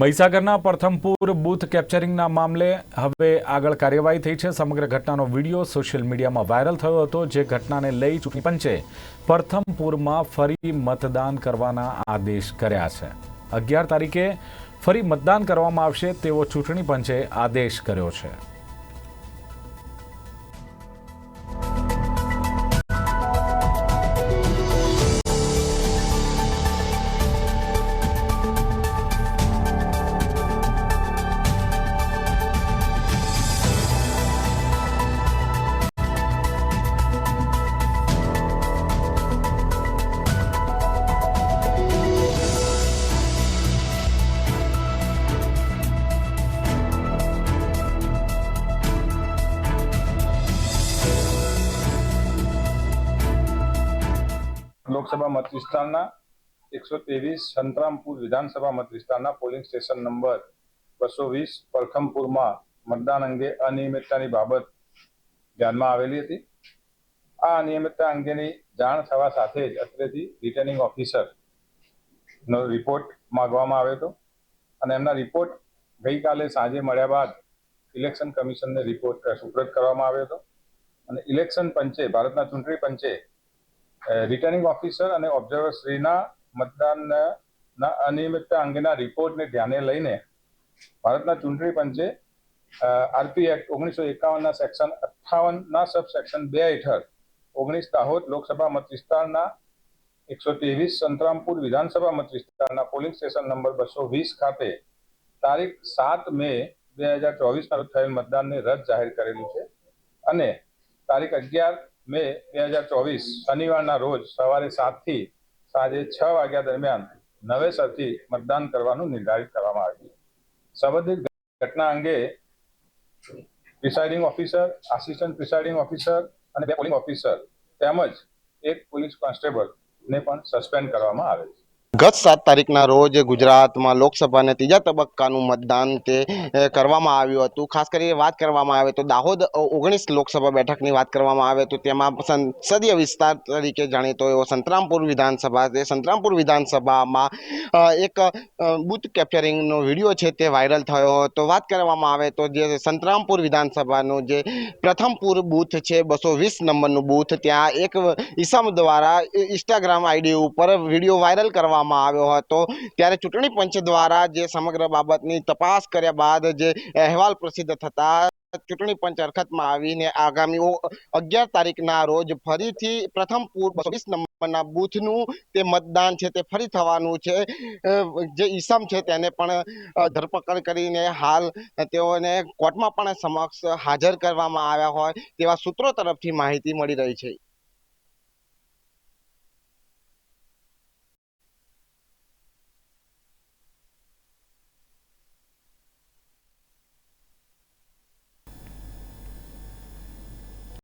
મહીસાગરના Prathampur booth કેપ્ચરિંગના મામલે હવે આગળ કાર્યવાહી થઈ છે. સમગ્ર ઘટનાનો વીડિયો સોશિયલ મીડિયામાં વાયરલ થયો હતો, જે ઘટનાને લઈ ચૂંટણી પંચે પ્રથમપુરમાં ફરી મતદાન કરવાના આદેશ કર્યા છે. અગિયાર તારીખે ફરી મતદાન કરવામાં આવશે તેવો ચૂંટણી પંચે આદેશ કર્યો છે. લોકસભા મત વિસ્તારના એકસો ત્રેવીસ સંતરામપુર વિધાનસભા મત વિસ્તારના પોલિંગ સ્ટેશન નંબર બસો વીસ પરખમપુરમાં મતદાન અંગે અનિયમિતતાની બાબત ધ્યાનમાં આવેલી હતી. આ અનિયમિતતા અંગેની જાણ થવા સાથે જ અત્રેથી રિટર્નિંગ ઓફિસર નો રિપોર્ટ માંગવામાં આવ્યો હતો અને એમના રિપોર્ટ ગઈકાલે સાંજે મળ્યા બાદ ઇલેક્શન કમિશનને રિપોર્ટ સુપ્રત કરવામાં આવ્યો હતો. અને ઇલેક્શન પંચે, ભારતના ચૂંટણી પંચે રિટર્નિંગ ઓફિસર અને ઓબ્ઝર્વર શ્રીના મતદાનના અનિયમિતતા અંગેના રિપોર્ટને ધ્યાને લઈને ભારતના ચૂંટણી પંચે આરપી એક્ટ ઓગણીસો એકાવનના સેક્શન અઠ્ઠાવનના સબ સેક્શન બે હેઠળ ઓગણીસ દાહોદ લોકસભા મત વિસ્તારના એકસો ત્રેવીસ સંતરામપુર વિધાનસભા મત વિસ્તારના પોલિંગ સ્ટેશન નંબર બસો વીસ ખાતે તારીખ સાત મે બે હજાર ચોવીસના થયેલ મતદાનને રદ જાહેર કરેલું છે. અને તારીખ અગિયાર મે બે હજાર ચોવીસ શનિવારના રોજ સવારે સાતથી સાંજે છ વાગ્યા દરમિયાન નવેસરથી મતદાન કરવાનું નિર્ધારિત કરવામાં આવ્યું સંબંધિત ઘટના અંગે presiding officer, assistant presiding officer અને બે પોલિંગ ઓફિસર તેમજ એક પોલીસ કોન્સ્ટેબલ ને પણ સસ્પેન્ડ કરવામાં આવે છે. ગત સાત તારીખના રોજ ગુજરાતમાં લોકસભાને ત્રીજા તબક્કાનું મતદાન તે કરવામાં આવ્યું હતું. ખાસ કરીને વાત કરવામાં આવે તો દાહોદ ઓગણીસ લોકસભા બેઠકની વાત કરવામાં આવે તો તેમાં સંસદીય વિસ્તાર તરીકે જાણીતો એવો સંતરામપુર વિધાનસભા તે સંતરામપુર વિધાનસભામાં એક બુથ કેપ્ચરિંગનો વીડિયો છે તે વાયરલ થયો હતો. વાત કરવામાં આવે તો જે સંતરામપુર વિધાનસભાનું જે પ્રથમપુર બૂથ છે, બસો વીસ નંબરનું બૂથ, ત્યાં એક ઈસમ દ્વારા ઇન્સ્ટાગ્રામ આઈડી ઉપર વીડિયો વાયરલ કરવામાં આવ્યો હતો. ત્યારે ચૂંટણી પંચ દ્વારા જે સમગ્ર બાબતની તપાસ કર્યા બાદ જે અહેવાલ પ્રસિદ્ધ થતા ચૂંટણી પંચ હરકતમાં આવીને આગામી અગિયાર તારીખના રોજ ફરીથી પ્રથમ પૂર બસો નંબરના બૂથનું તે મતદાન છે તે ફરી થવાનું છે. જે ઈસમ છે તેને પણ ધરપકડ કરીને હાલ તેઓને કોર્ટમાં પણ સમક્ષ હાજર કરવામાં આવ્યા હોય તેવા સૂત્રો તરફથી માહિતી મળી રહી છે.